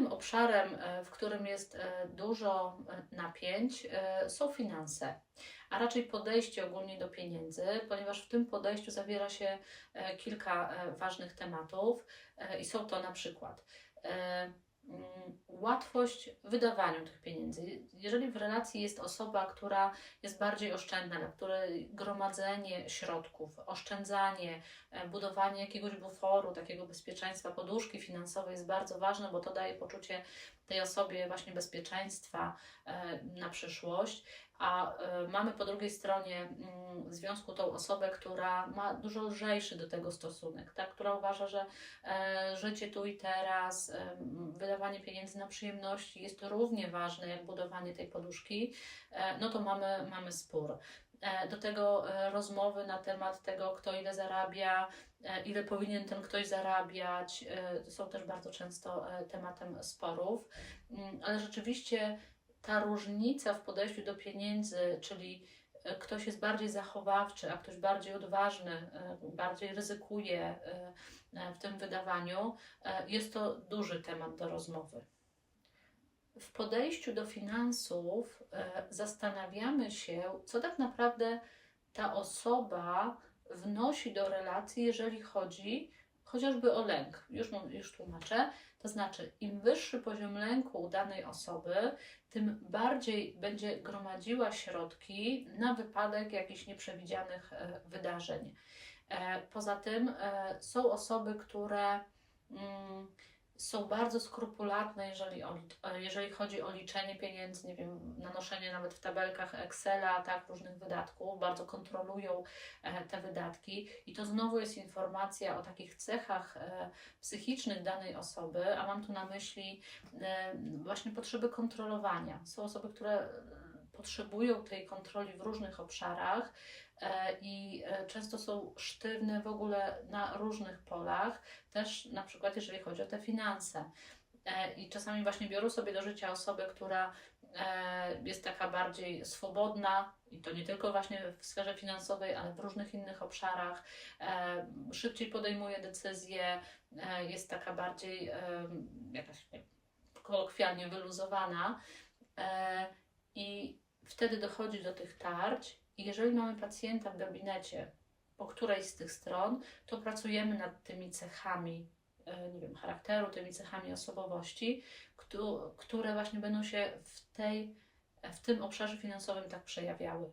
Kolejnym obszarem, e, w którym jest e, dużo e, napięć, są finanse, a raczej podejście ogólnie do pieniędzy, ponieważ w tym podejściu zawiera się kilka ważnych tematów i są to na przykład łatwość w wydawaniu tych pieniędzy. Jeżeli w relacji jest osoba, która jest bardziej oszczędna, dla której gromadzenie środków, oszczędzanie, e, budowanie jakiegoś buforu, takiego bezpieczeństwa, poduszki finansowej jest bardzo ważne, bo to daje poczucie tej osobie właśnie bezpieczeństwa e, na przyszłość, a e, mamy po drugiej stronie mm, związku tą osobę, która ma dużo lżejszy do tego stosunek, tak? która uważa, że e, życie tu i teraz, e, wydawanie pieniędzy na przyjemności jest równie ważne jak budowanie tej poduszki, e, no to mamy, mamy spór. Do tego rozmowy na temat tego, kto ile zarabia, ile powinien ten ktoś zarabiać, są też bardzo często tematem sporów, Mm, ale rzeczywiście ta różnica w podejściu do pieniędzy, czyli e, ktoś jest bardziej zachowawczy, a ktoś bardziej odważny, e, bardziej ryzykuje e, w tym wydawaniu, jest to duży temat do rozmowy. W podejściu do finansów zastanawiamy się, co tak naprawdę ta osoba wnosi do relacji, jeżeli chodzi chociażby o lęk. Już, już tłumaczę. To znaczy, im wyższy poziom lęku u danej osoby, tym bardziej będzie gromadziła środki na wypadek jakichś nieprzewidzianych e, wydarzeń. E, Poza tym e, są osoby, które mm, są bardzo skrupulatne, jeżeli, o, e, jeżeli chodzi o liczenie pieniędzy, nie wiem, nanoszenie nawet w tabelkach Excela, tak, różnych wydatków, bardzo kontrolują e, te wydatki i to znowu jest informacja o takich cechach e, psychicznych danej osoby, a mam tu na myśli e, właśnie potrzeby kontrolowania. Są osoby, które potrzebują tej kontroli w różnych obszarach e, i e, często są sztywne w ogóle na różnych polach, też na przykład jeżeli chodzi o te finanse. E, I czasami właśnie biorą sobie do życia osobę, która jest taka bardziej swobodna, i to nie tylko właśnie w sferze finansowej, ale w różnych innych obszarach. Szybciej podejmuje decyzje, jest taka bardziej jakaś kolokwialnie wyluzowana. Wtedy dochodzi do tych tarć. I jeżeli mamy pacjenta w gabinecie po którejś z tych stron, to pracujemy nad tymi cechami, e, nie wiem, charakteru, tymi cechami osobowości, któ- które właśnie będą się w, tej, w tym obszarze finansowym tak przejawiały.